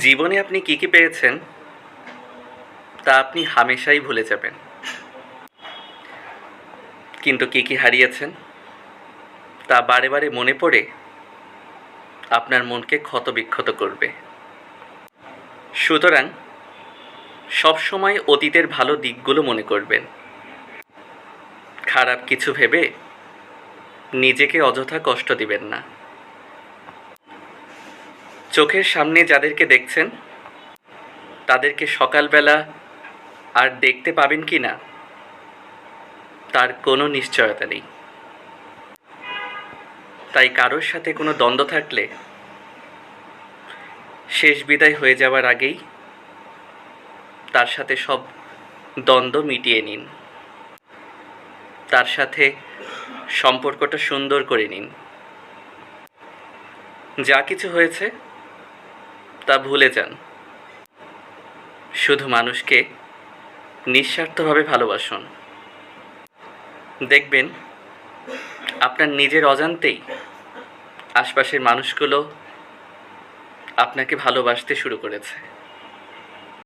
জীবনে আপনি কী কী পেয়েছেন, তা আপনি হামেশাই ভুলে যাবেন। কিন্তু কী কী হারিয়েছেন, তা বারে বারে মনে পড়ে আপনার মনকে ক্ষতবিক্ষত করবে। সুতরাং সবসময় অতীতের ভালো দিকগুলো মনে করবেন। খারাপ কিছু ভেবে নিজেকে অযথা কষ্ট দিবেন না। চোখের সামনে যাদেরকে দেখছেন, তাদেরকে সকালবেলা আর দেখতে পাবেন কি না, তার কোনো নিশ্চয়তা নেই। তাই কারোর সাথে কোনো দ্বন্দ্ব থাকলে শেষ বিদায় হয়ে যাওয়ার আগেই তার সাথে সব দ্বন্দ্ব মিটিয়ে নিন। তার সাথে সম্পর্কটা সুন্দর করে নিন। যা কিছু হয়েছে তা ভুলে যান। শুধু মানুষকে নিঃস্বার্থভাবে ভালোবাসুন। দেখবেন, আপনার নিজের অজান্তেই আশপাশের মানুষগুলো আপনাকে ভালোবাসতে শুরু করেছে।